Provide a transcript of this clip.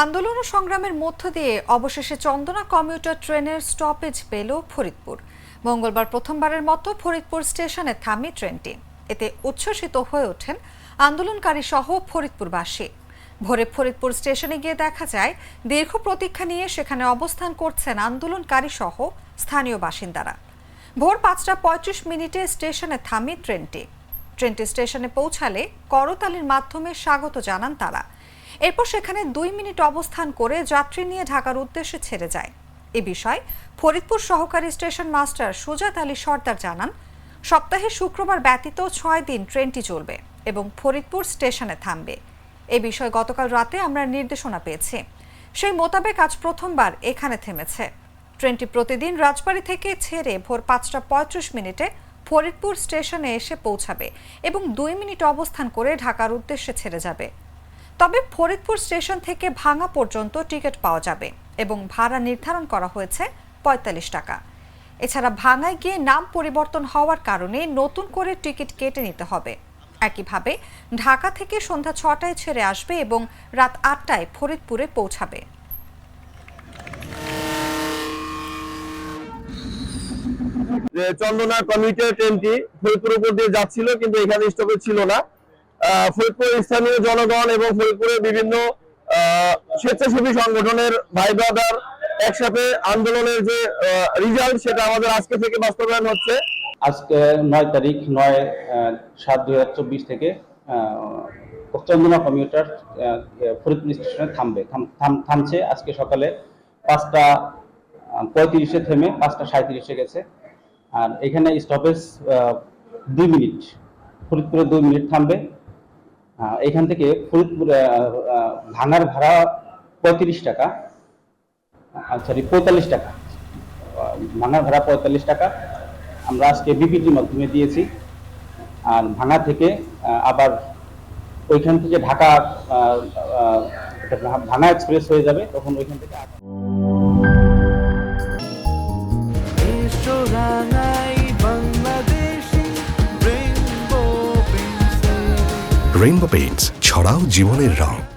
আন্দোলন ও সংগ্রামের মধ্য দিয়ে অবশেষে চন্দনা কমিউটার ট্রেনের স্টপেজ পেল ফরিদপুর। মঙ্গলবার প্রথমবারের মতো ফরিদপুর স্টেশনে থামে ট্রেনটি। এতে উচ্ছ্বসিত হয়ে ওঠেন আন্দোলনকারী সহ ফরিদপুরবাসী। ভোরে ফরিদপুর স্টেশনে গিয়ে দেখা যায়, দীর্ঘ প্রতীক্ষা নিয়ে সেখানে অবস্থান করছেন আন্দোলনকারী সহ স্থানীয় বাসিন্দারা। ভোর পাঁচটা পঁয়ত্রিশ মিনিটে স্টেশনে থামে ট্রেনটি। ট্রেনটি স্টেশনে পৌঁছালে করতালির মাধ্যমে স্বাগত জানান তারা। এরপর সেখানে দুই মিনিট অবস্থান করে যাত্রী নিয়ে ঢাকার উদ্দেশ্যে ছেড়ে যায়। এ বিষয়ে ফরিদপুর সহকারী স্টেশন মাস্টার সুজাত আলী সর্দার জানান, সপ্তাহে শুক্রবার ব্যতীত ছয় দিন ট্রেনটি চলবে এবং ফরিদপুর স্টেশনে থামবে। এ বিষয়ে গতকাল রাতে আমরা নির্দেশনা পেয়েছি। সেই মোতাবেক আজ প্রথমবার এখানে থেমেছে। ট্রেনটি প্রতিদিন রাজবাড়ী থেকে ছেড়ে ভোর পাঁচটা পঁয়ত্রিশ মিনিটে ফরিদপুর স্টেশনে এসে পৌঁছাবে এবং দুই মিনিট অবস্থান করে ঢাকার উদ্দেশ্যে ছেড়ে যাবে। তবে ফরিদপুর স্টেশন থেকে ভাঙা পর্যন্ত টিকিট পাওয়া যাবে এবং ভাড়া নির্ধারণ করা হয়েছে পঁয়তাল্লিশ টাকা। এছাড়া ভাঙায় গিয়ে নাম পরিবর্তন হওয়ার কারণে নতুন করে টিকিট কেটে নিতে হবে। একইভাবে ঢাকা থেকে সন্ধ্যা ছটায় ছেড়ে আসবে এবং রাত আটটায় ফরিদপুরে পৌঁছাবে। চন্দনা কমিউটার ট্রেনটি ফরিদপুর উপর দিয়ে যাচ্ছিল, কিন্তু এখানে স্টপেজ ছিল না। ফরিদপুরের স্থানীয় জনগণ এবং ফরিদপুরের বিভিন্ন স্বেচ্ছাসেবী সংগঠনের ভাই ব্রাদার একসাথে আন্দোলনের যে রিজাল্ট সেটা আমাদের আজকে থেকে বাস্তবায়ন হচ্ছে। আজকে নয় তারিখ, নয় সাত দুই হাজার চব্বিশ থেকে চন্দনা কমিউটার ফরিদপুর স্টেশনে থামবে, থাম- থাম- থামছে আজকে সকালে পাঁচটা পঁয়ত্রিশে থেমে পাঁচটা সাঁত্রিশে গেছে। আর এখানে স্টপেজ দুই মিনিট, ফরিদপুরে দুই মিনিট থামবে। এখান থেকে ফরিদপুর ভাঙার ভাড়া পঁয়ত্রিশ টাকা। সরি পঁয়তাল্লিশ টাকা। ভাঙার ভাড়া পঁয়তাল্লিশ টাকা। আমরা আজকে বিপিটির মাধ্যমে দিয়েছি। আর ভাঙা থেকে আবার ওইখান থেকে ঢাকা ভাঙা এক্সপ্রেস হয়ে যাবে। তখন ওইখান থেকে রেইনবো পেইন্টস ছড়াও জীবনের রং।